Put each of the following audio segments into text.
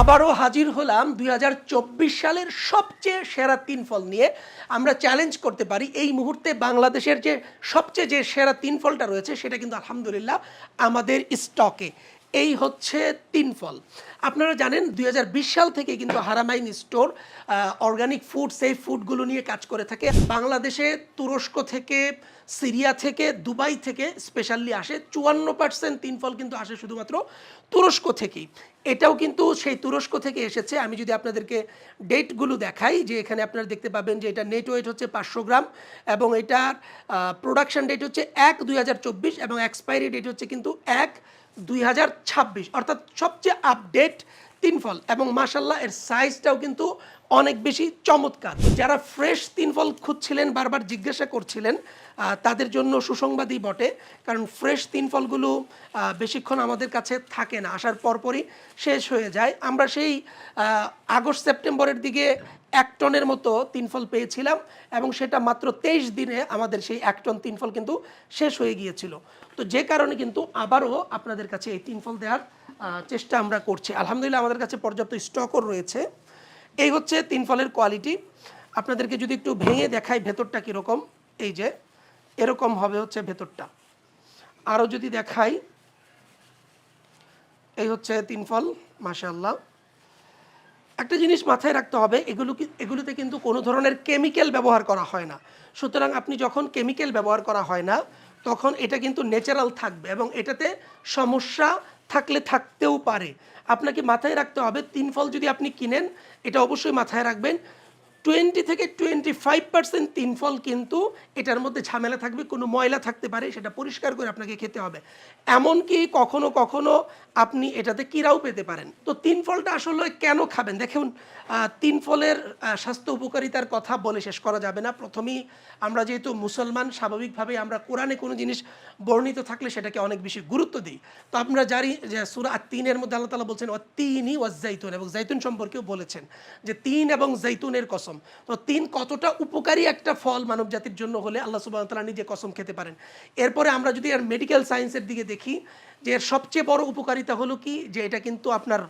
আবারও হাজির হলাম দুই হাজার চব্বিশ সালের সবচেয়ে সেরা তিন ফল নিয়ে। আমরা চ্যালেঞ্জ করতে পারি এই মুহূর্তে বাংলাদেশের যে সবচেয়ে যে সেরা তিন ফলটা রয়েছে সেটা কিন্তু আলহামদুলিল্লাহ আমাদের স্টকে এই হচ্ছে তিন ফল। আপনারা জানেন দুই হাজার বিশ সাল থেকে কিন্তু হারামাইন স্টোর অর্গানিক ফুড সেই ফুডগুলো নিয়ে কাজ করে থাকে। বাংলাদেশে তুরস্ক থেকে, সিরিয়া থেকে, দুবাই থেকে স্পেশালি আসে। চুয়ান্ন পার্সেন্ট তিন ফল কিন্তু আসে শুধুমাত্র তুরস্ক থেকেই। এটাও কিন্তু সেই তুরস্ক থেকে এসেছে। আমি যদি আপনাদেরকে ডেটগুলো দেখাই, যে এখানে আপনারা দেখতে পাবেন যে এটা নেট ওয়েট হচ্ছে পাঁচশো গ্রাম এবং এটার প্রোডাকশন ডেট হচ্ছে এক দুই এবং এক্সপায়ারি ডেট হচ্ছে কিন্তু এক দুই হাজার ছাব্বিশ অর্থাৎ সবচেয়ে আপডেট তিন ফল এবং মাসাল্লাহ এর সাইজটাও কিন্তু অনেক বেশি চমৎকার। যারা ফ্রেশ তিন ফল খুঁজছিলেন, বারবার জিজ্ঞাসা করছিলেন তাদের জন্য সুসংবাদই বটে। কারণ ফ্রেশ তিন ফলগুলো বেশিক্ষণ আমাদের কাছে থাকে না, আসার পরপরই শেষ হয়ে যায়। আমরা সেই আগস্ট, সেপ্টেম্বরের দিকে এক টনের মতো তিন ফল পেয়েছিলাম, এবং সেটা মাত্র তেইশ দিনে আমাদের সেই এক টন তিন ফল কিন্তু শেষ হয়ে গিয়েছিল। তো যে কারণে কিন্তু আবারও আপনাদের কাছে এই তিন ফল দেওয়ার চেষ্টা আমরা করছি। আলহামদুলিল্লাহ আমাদের কাছে পর্যাপ্ত স্টকও রয়েছে। এই হচ্ছে তিন ফলের কোয়ালিটি আপনাদেরকে যদি একটু ভেঙে দেখাই ভেতরটা কীরকম, এই যে, এরকম হবে হচ্ছে ভেতরটা। আরও যদি দেখাই, এই হচ্ছে তিন ফল মাশাল্লাহ একটা জিনিস মাথায় রাখতে হবে, এগুলো এগুলোতে কিন্তু কোনো ধরনের কেমিক্যাল ব্যবহার করা হয় না। সুতরাং আপনি যখন কেমিক্যাল ব্যবহার করা হয় না, তখন এটা কিন্তু ন্যাচারাল থাকবে এবং এটাতে সমস্যা থাকলে থাকতেও পারে। আপনাকে মাথায় রাখতে হবে, তিন ফল যদি আপনি কিনেন, এটা অবশ্যই মাথায় রাখবেন। টোয়েন্টি থেকে টোয়েন্টি ফাইভ পার্সেন্ট তিন ফল কিন্তু এটার মধ্যে ঝামেলা থাকবে, কোনো ময়লা থাকতে পারে, সেটা পরিষ্কার করে আপনাকে খেতে হবে। এমনকি কখনো কখনো আপনি এটাতে কিরাও পেতে পারেন। তো তিন ফলটা আসলে কেন খাবেন? দেখুন তিন ফলের স্বাস্থ্য উপকারিতার কথা বলে শেষ করা যাবে না। প্রথমেই আমরা যেহেতু মুসলমান স্বাভাবিকভাবে আমরা কোরআনে কোনো জিনিস বর্ণিত থাকলে সেটাকে অনেক বেশি গুরুত্ব দিই। তো আমরা জানি যে সুরা তিনের মধ্যে আল্লাহ তালা বলছেন ও তিনই ও জাইতুন এবং জাইতুন সম্পর্কেও বলেছেন যে তিন এবং জাইতুনের কসম। তো তিন কতটা উপকারী একটা ফল মানব জাতির জন্য হলে আল্লাহ সুবাহ তালা নিজে কসম খেতে পারেন। এরপরে আমরা যদি আর মেডিকেল সায়েন্সের দিকে দেখি, যে এর সবচেয়ে বড় উপকারিতা হলো কি? যে এটা কিন্তু আপনার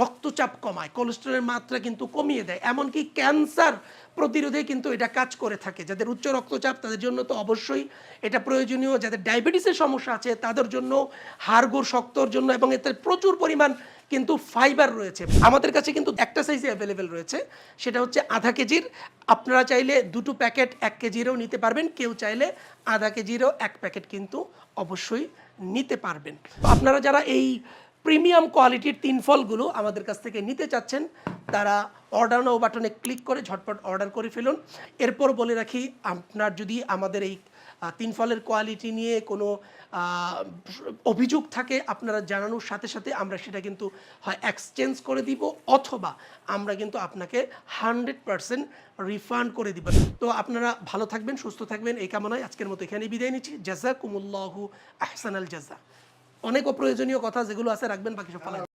রক্তচাপ কমায় কোলেস্টেরলের মাত্রা কিন্তু কমিয়ে দেয়, এমনকি ক্যান্সার প্রতিরোধে কিন্তু এটা কাজ করে থাকে। যাদের উচ্চ রক্তচাপ, তাদের জন্য তো অবশ্যই এটা প্রয়োজনীয়। যাদের ডায়াবেটিসের সমস্যা আছে, তাদের জন্য হাড়গোড় শক্তর জন্য এবং এতে প্রচুর পরিমাণ কিন্তু ফাইবার রয়েছে। আমাদের কাছে কিন্তু একটা সাইজে অ্যাভেলেবেল রয়েছে। সেটা হচ্ছে আধা কেজির। আপনারা চাইলে দুটো প্যাকেট এক কেজিরও নিতে পারবেন। কেউ চাইলে আধা কেজিরও এক প্যাকেট কিন্তু অবশ্যই নিতে পারবেন। আপনারা যারা এই প্রিমিয়াম কোয়ালিটির তিন ফলগুলো আমাদের কাছ থেকে নিতে চাচ্ছেন, তারা অর্ডার নাও বাটনে ক্লিক করে ঝটপট অর্ডার করে ফেলুন। এরপর বলে রাখি, আপনার যদি আমাদের এই তিন ফলের কোয়ালিটি নিয়ে কোনো অভিযোগ থাকে, আপনারা জানানোর সাথে সাথে আমরা সেটা কিন্তু, হয় এক্সচেঞ্জ করে দিব অথবা আমরা কিন্তু আপনাকে হান্ড্রেড পারসেন্ট রিফান্ড করে দিব। তো আপনারা ভালো থাকবেন, সুস্থ থাকবেন, এই কামনায় আজকের মতো এখানেই বিদায় নিচ্ছি। জাজা কুমুল্লাহু আহসানাল জাজা। অনেক অপ্রয়োজনীয় কথা যেগুলো আছে রাখবেন, বাকি সব